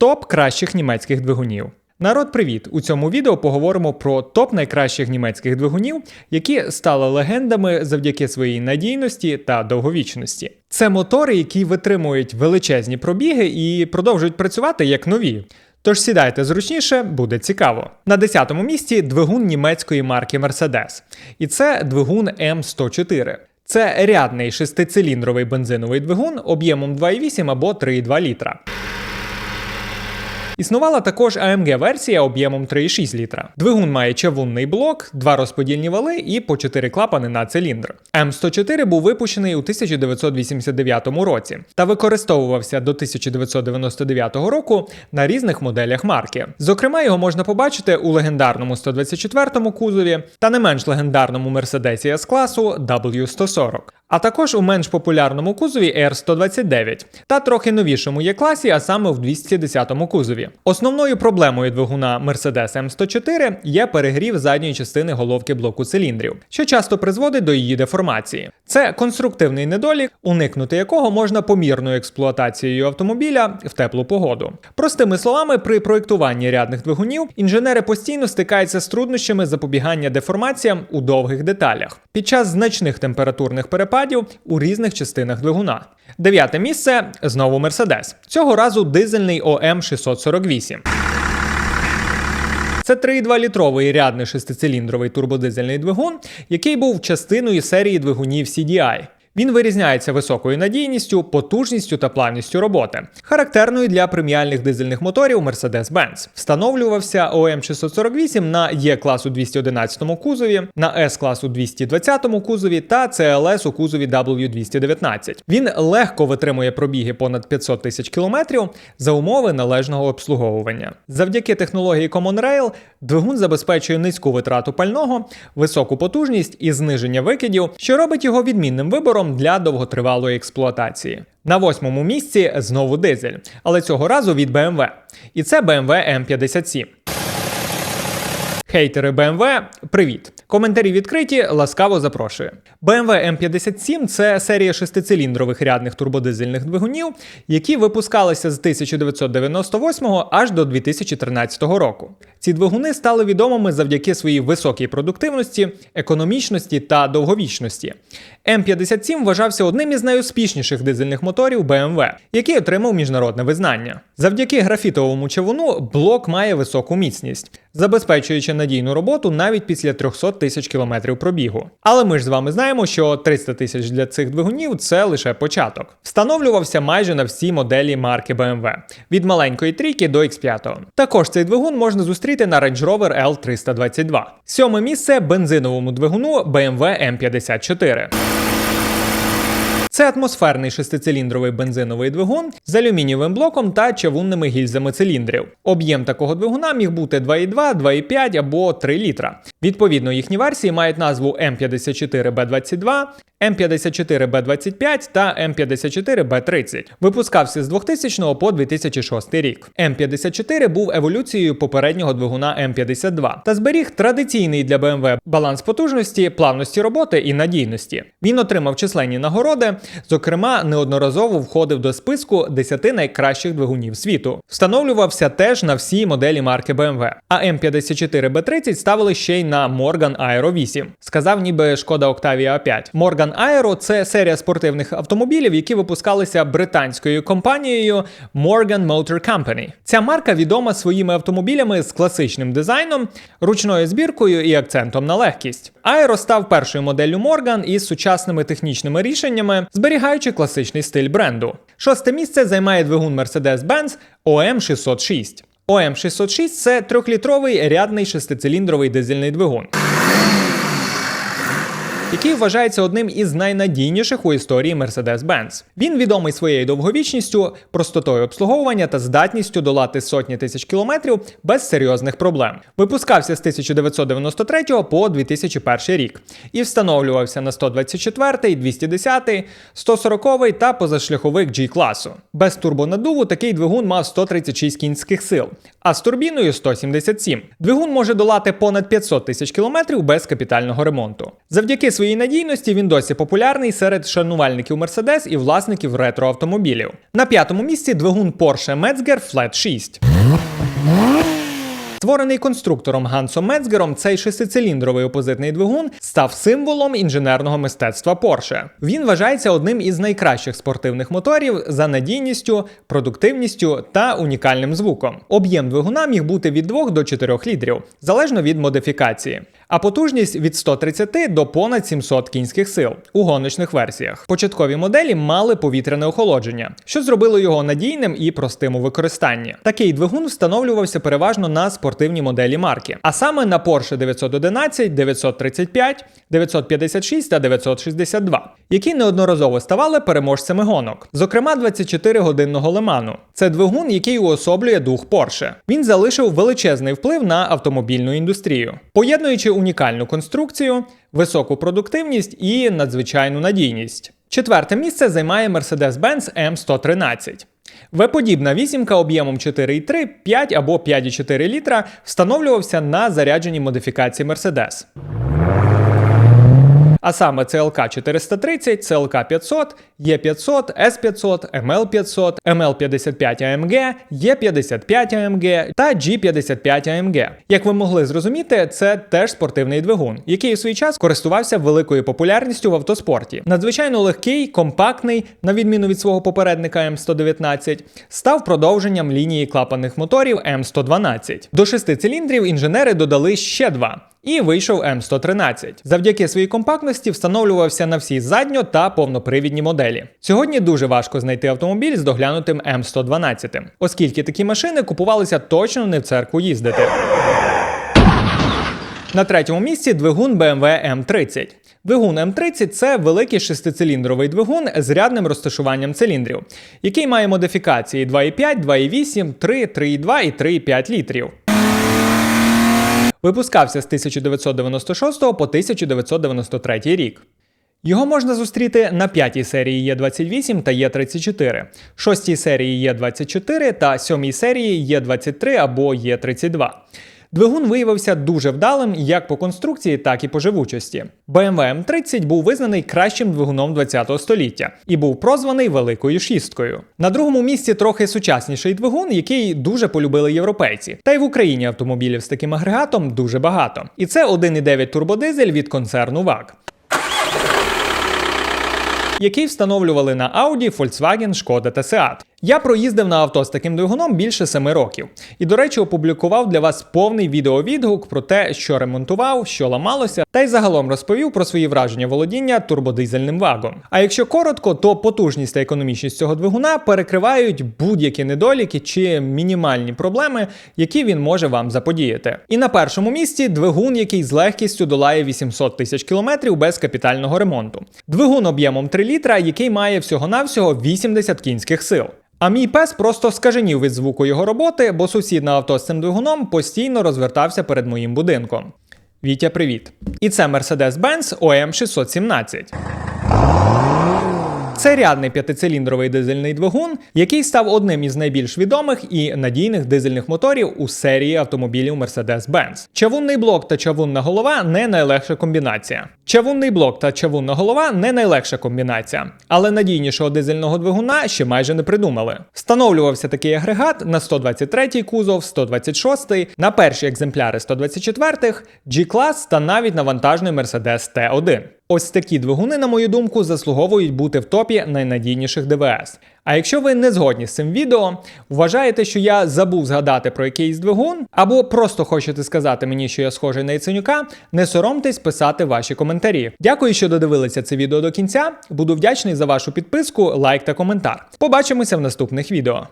Топ кращих німецьких двигунів. Народ, привіт! У цьому відео поговоримо про топ найкращих німецьких двигунів, які стали легендами завдяки своїй надійності та довговічності. Це мотори, які витримують величезні пробіги і продовжують працювати як нові. Тож сідайте зручніше, буде цікаво. На 10-му місці двигун німецької марки Mercedes. І це двигун М104. Це рядний шестициліндровий бензиновий двигун об'ємом 2,8 або 3,2 літра. Існувала також AMG-версія об'ємом 3,6 літра. Двигун має чавунний блок, два розподільні вали і по 4 клапани на циліндр. М104 був випущений у 1989 році та використовувався до 1999 року на різних моделях марки. Зокрема, його можна побачити у легендарному 124 кузові та не менш легендарному Mercedes s класу W140 а також у менш популярному кузові R129 та трохи новішому є класі, а саме в 210 кузові. Основною проблемою двигуна Mercedes M104 є перегрів задньої частини головки блоку циліндрів, що часто призводить до її деформації. Це конструктивний недолік, уникнути якого можна помірною експлуатацією автомобіля в теплу погоду. Простими словами, при проєктуванні рядних двигунів інженери постійно стикаються з труднощами запобігання деформаціям у довгих деталях під час значних температурних перепадів у різних частинах двигуна. Дев'яте місце знову Mercedes. Цього разу дизельний ОМ 648. Це 3,2-літровий рядний шестициліндровий турбодизельний двигун, який був частиною серії двигунів CDI. Він вирізняється високою надійністю, потужністю та плавністю роботи, характерною для преміальних дизельних моторів Mercedes-Benz. Встановлювався ОМ648 на Є-класу 211 кузові, на С-класу 220 кузові та CLS у кузові W219. Він легко витримує пробіги понад 500 тисяч кілометрів за умови належного обслуговування. Завдяки технології Common Rail двигун забезпечує низьку витрату пального, високу потужність і зниження викидів, що робить його відмінним вибором для довготривалої експлуатації. На восьмому місці знову дизель, але цього разу від BMW. І це BMW M57. Хейтери BMW, привіт! Коментарі відкриті, ласкаво запрошую. BMW M57 це серія шестициліндрових рядних турбодизельних двигунів, які випускалися з 1998 аж до 2013 року. Ці двигуни стали відомими завдяки своїй високій продуктивності, економічності та довговічності. М57 вважався одним із найуспішніших дизельних моторів BMW, який отримав міжнародне визнання. Завдяки графітовому чавуну блок має високу міцність, забезпечуючи надійну роботу навіть після 300 тисяч кілометрів пробігу. Але ми ж з вами знаємо, що 300 тисяч для цих двигунів це лише початок. Встановлювався майже на всі моделі марки BMW, від маленької трійки до X5. Також цей двигун можна зустріти на Range Rover L322. Сьоме місце бензиновому двигуну BMW M54. Це атмосферний шестициліндровий бензиновий двигун з алюмінієвим блоком та чавунними гільзами циліндрів. Об'єм такого двигуна міг бути 2,2, 2,5 або 3 літра. Відповідно, їхні версії мають назву М54Б22, М54Б25 та М54Б30. Випускався з 2000 по 2006 рік. М54 був еволюцією попереднього двигуна М52 та зберіг традиційний для BMW баланс потужності, плавності роботи і надійності. Він отримав численні нагороди, зокрема, неодноразово входив до списку 10 найкращих двигунів світу. Встановлювався теж на всі моделі марки BMW. А М54Б30 ставили ще й на Morgan Aero 8. Сказав, ніби шкода Octavia 5. Morgan Aero – це серія спортивних автомобілів, які випускалися британською компанією Morgan Motor Company. Ця марка відома своїми автомобілями з класичним дизайном, ручною збіркою і акцентом на легкість. Aero став першою моделлю Morgan із сучасними технічними рішеннями, зберігаючи класичний стиль бренду. Шосте місце займає двигун Mercedes-Benz OM606. OM606 це трьохлітровий рядний шестициліндровий дизельний двигун який вважається одним із найнадійніших у історії Mercedes-Benz. Він відомий своєю довговічністю, простотою обслуговування та здатністю долати сотні тисяч кілометрів без серйозних проблем. Випускався з 1993 по 2001 рік і встановлювався на 124, 210, 140 та позашляховик G-класу. Без турбонадуву такий двигун мав 136 кінських сил, а з турбіною 177. Двигун може долати понад 500 тисяч кілометрів без капітального ремонту. Завдяки своїй надійності він досі популярний серед шанувальників Mercedes і власників ретроавтомобілів. На п'ятому місці двигун Porsche Metzger Flat 6. Створений конструктором Гансом Мецгером, цей шестициліндровий опозитний двигун став символом інженерного мистецтва Porsche. Він вважається одним із найкращих спортивних моторів за надійністю, продуктивністю та унікальним звуком. Об'єм двигуна міг бути від 2 до 4 літрів, залежно від модифікації. А потужність від 130 до понад 700 кінських сил у гоночних версіях. Початкові моделі мали повітряне охолодження, що зробило його надійним і простим у використанні. Такий двигун встановлювався переважно на спортивні моделі марки, а саме на Porsche 911, 935, 956 та 962, які неодноразово ставали переможцями гонок, зокрема 24-годинного леману. Це двигун, який уособлює дух Porsche. Він залишив величезний вплив на автомобільну індустрію, поєднуючи унікальну конструкцію, високу продуктивність і надзвичайну надійність. Четверте місце займає Mercedes-Benz M113. В-подібна вісімка об'ємом 4,3, 5 або 5,4 літра встановлювався на зарядженій модифікації Mercedes. А саме CLK 430, CLK 500, E500, S500, ML500, ML55 AMG, E55 AMG та G55 AMG. Як ви могли зрозуміти, це теж спортивний двигун, який у свій час користувався великою популярністю в автоспорті. Надзвичайно легкий, компактний, на відміну від свого попередника М119, став продовженням лінії клапаних моторів М112. До шести циліндрів інженери додали ще два. І вийшов М113. Завдяки своїй компактності встановлювався на всі задньо та повнопривідні моделі. Сьогодні дуже важко знайти автомобіль з доглянутим М112, оскільки такі машини купувалися точно не в церкву їздити. На третьому місці двигун BMW M30. Двигун М30 це великий шестициліндровий двигун з рядним розташуванням циліндрів, який має модифікації 2,5, 2,8, 3, 3,2 і 3,5 літрів. Випускався з 1996 по 1993 рік. Його можна зустріти на п'ятій серії Е28 та Е34, шостій серії Е24 та сьомій серії Е23 або Е32. Двигун виявився дуже вдалим як по конструкції, так і по живучості. BMW M30 був визнаний кращим двигуном 20-го століття і був прозваний великою шісткою. На другому місці трохи сучасніший двигун, який дуже полюбили європейці. Та й в Україні автомобілів з таким агрегатом дуже багато. І це 1,9 турбодизель від концерну VAG який встановлювали на Audi, Volkswagen, Шкода та Seat. Я проїздив на авто з таким двигуном більше 7 років. І, до речі, опублікував для вас повний відеовідгук про те, що ремонтував, що ламалося, та й загалом розповів про свої враження володіння турбодизельним вагом. А якщо коротко, то потужність та економічність цього двигуна перекривають будь-які недоліки чи мінімальні проблеми, які він може вам заподіяти. І на першому місці двигун, який з легкістю долає 800 тисяч кілометрів без капітального ремонту. Двигун об'ємом 3 літра, який має всього-навсього 80 кінських сил. А мій пес просто скаженів від звуку його роботи, бо сусід на авто з цим двигуном постійно розвертався перед моїм будинком. Вітя, привіт! І це Mercedes-Benz OM617. Це рядний п'ятициліндровий дизельний двигун, який став одним із найбільш відомих і надійних дизельних моторів у серії автомобілів Mercedes-Benz. Чавунний блок та чавунна голова не найлегша комбінація. Чавунний блок та чавунна голова не найлегша комбінація, але надійнішого дизельного двигуна ще майже не придумали. Встановлювався такий агрегат на 123-й кузов, 126-й, на перші екземпляри 124-х, G-клас та навіть на вантажний Mercedes T1. Ось такі двигуни, на мою думку, заслуговують бути в топі найнадійніших ДВС. А якщо ви не згодні з цим відео, вважаєте, що я забув згадати про якийсь двигун, або просто хочете сказати мені, що я схожий на Яценюка, не соромтесь писати ваші коментарі. Дякую, що додивилися це відео до кінця. Буду вдячний за вашу підписку, лайк та коментар. Побачимося в наступних відео.